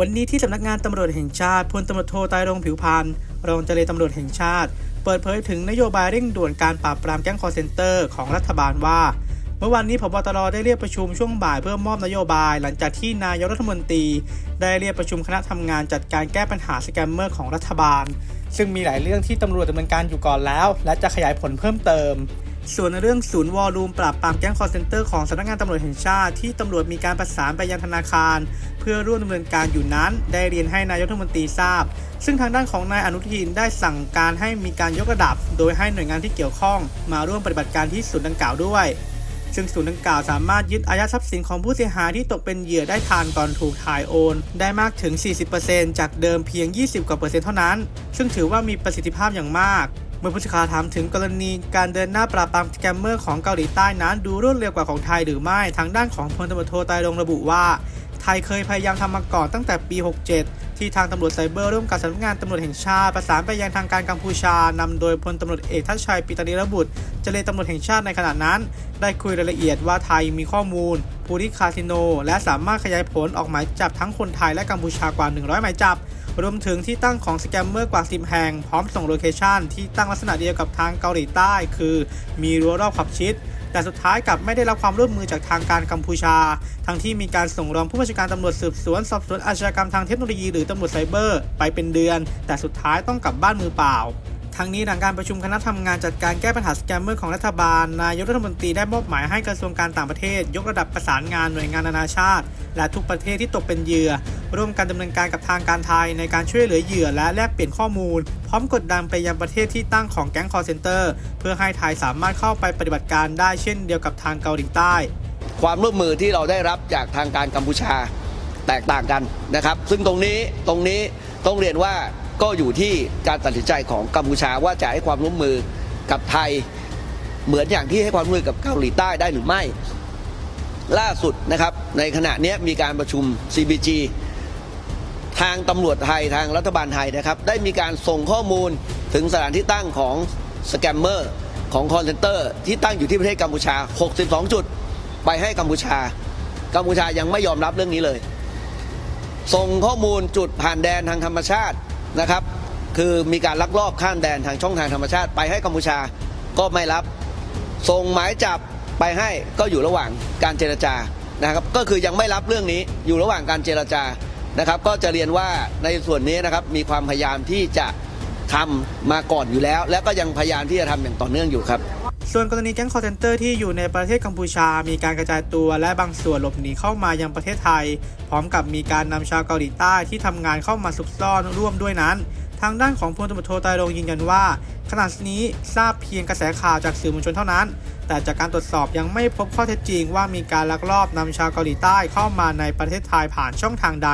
วันนี้ที่สำนักงานตำรวจแห่งชาติพลตำรวจโทไตรรงผิวพันธ์รองเจรตำรวจแห่งชาติ เปิดเผยถึงนโยบายเร่งด่วนการปราบปรามแก๊งคอร์เซนเตอร์ของรัฐบาลว่า เมื่อวันนี้พบตรได้เรียกประชุมช่วงบ่ายเพื่อมอบนโยบาย หลังจากที่นายกรัฐมนตรี ได้เรียกประชุมคณะทำงานจัดการแก้ปัญหาสแกมเมอร์ของรัฐบาล ซึ่งมีหลายเรื่องที่ตำรวจดำเนินการอยู่ก่อนแล้ว และจะขยายผลเพิ่มเติม ส่วนในเรื่องศูนย์วอลลุ่มปราบปรามแก๊งคอร์เซนเตอร์ของสำนักงานตำรวจแห่งชาติที่ตำรวจมีการประสานไปยังธนาคาร เพื่อร่วมดำเนินการอยู่นั้น ได้เรียนให้นายกรัฐมนตรีทราบ ซึ่งทางด้านของนายอนุทินได้สั่งการให้มีการยกระดับ โดยให้หน่วยงานที่เกี่ยวข้อง มาร่วมปฏิบัติการที่ศูนย์ดังกล่าวด้วย ซึ่งศูนย์ดังกล่าวสามารถยึดอายัดทรัพย์สินของผู้เสียหายที่ตกเป็นเหยื่อได้ทันก่อนถูกถ่ายโอน ได้มากถึง 40%จากเดิมเพียง 20 กว่าเปอร์เซ็นต์เท่านั้น ซึ่งถือว่ามีประสิทธิภาพอย่างมาก เมื่อผู้สื่อข่าวถามถึงกรณีการเดินหน้าปราบปรามสแกมเมอร์ของเกาหลีใต้นั้นดูรวดเร็วกว่าของไทยหรือไม่ ทางด้านของพลตำรวจโทไตรรงระบุว่าไทยเคยพยายามทำมาก่อนตั้งแต่ปี 67 ที่ทางตำรวจไซเบอร์ร่วมกับสำนักงานตำรวจแห่งชาติ ประสานไปยังทางการกัมพูชานำโดยพลตำรวจเอกทัชชัยปิตานีระบุตรเจเลตำรวจแห่งชาติในขณะนั้น ได้คุยรายละเอียดว่าไทยมีข้อมูลผู้ที่คาสิโน และสามารถขยายผลออกหมายจับทั้งคนไทยและกัมพูชากว่า 100 หมายจับ รวมถึงที่ตั้งของสแกมเมอร์กว่า 10 แห่ง พร้อมส่งโลเคชันที่ตั้งลักษณะเดียวกับทางเกาหลีใต้ คือมีรั้วรอบขอบชิด แต่สุดท้ายกลับไม่ได้รับความร่วมมือจากทางการกัมพูชา ทั้งที่มีการส่งรองผู้บัญชาการตำรวจสืบสวนสอบสวนอาชญากรรมทางเทคโนโลยีหรือตำรวจไซเบอร์ไปเป็นเดือน แต่สุดท้ายต้องกลับบ้านมือเปล่าทั้งนี้หลังการประชุมคณะทำงานจัดการแก้ปัญหาสแกมเมอร์ของรัฐบาล นายกรัฐมนตรีได้มอบหมายให้กระทรวงการต่างประเทศ ยกระดับประสานงานหน่วยงานนานาชาติ และทุกประเทศที่ตกเป็นเหยื่อ ร่วมกันดำเนินการกับทางการไทยในการช่วยเหลือเหยื่อและแลกเปลี่ยนข้อมูล พร้อมกดดันไปยังประเทศที่ตั้งของแก๊งคอร์เซนเตอร์ เพื่อให้ไทยสามารถเข้าไปปฏิบัติการได้เช่นเดียวกับทางเกาหลีใต้ ความร่วมมือที่เราได้รับจากทางการกัมพูชาแตกต่างกันนะครับ ซึ่งตรงนี้ตรงนี้ต้องเรียนว่าก็อยู่ที่การตัดสินใจของกัมพูชาว่าจะให้ความร่วมมือกับไทย เหมือนอย่างที่ให้ความร่วมมือกับเกาหลีใต้ได้หรือไม่ ล่าสุดนะครับในขณะนี้มีการประชุม CBG ทางตำรวจไทยทางรัฐบาลไทยนะครับ ได้มีการส่งข้อมูลถึงสถานที่ตั้งของสแกมเมอร์ของคอนเซนเตอร์ที่ตั้งอยู่ที่ประเทศกัมพูชา 62 จุด ไปให้กัมพูชา กัมพูชายังไม่ยอมรับเรื่องนี้เลย ส่งข้อมูลจุดผ่านแดนทางธรรมชาตินะครับ คือมีการลักลอบข้ามแดนทางช่องทางธรรมชาติ ไปให้กัมพูชาก็ไม่รับ ส่งหมายจับไปให้ก็อยู่ระหว่างการเจรจานะครับ ก็คือยังไม่รับเรื่องนี้อยู่ระหว่างการเจรจา นะครับ ก็จะเรียนว่าในส่วนนี้นะครับมีความพยายามที่จะทำมาก่อนอยู่แล้ว และก็ยังพยายามที่จะทำอย่างต่อเนื่องอยู่ครับ ส่วนกรณีแก๊งคอร์เซนเตอร์ที่อยู่ในประเทศกัมพูชา มีการกระจายตัวและบางส่วนหลบหนีเข้ามายังประเทศไทย พร้อมกับมีการนำชาวเกาหลีใต้ที่ทำงานเข้ามาซุกซ่อนร่วมด้วยนั้น ทางด้านของพลตำรวจโทไตรรงยืนยันว่า ขณะนี้ทราบเพียงกระแสข่าวจากสื่อมวลชนเท่านั้น แต่จากการตรวจสอบยังไม่พบข้อเท็จจริงว่ามีการลักลอบนำชาวเกาหลีใต้เข้ามาในประเทศไทยผ่านช่องทางใด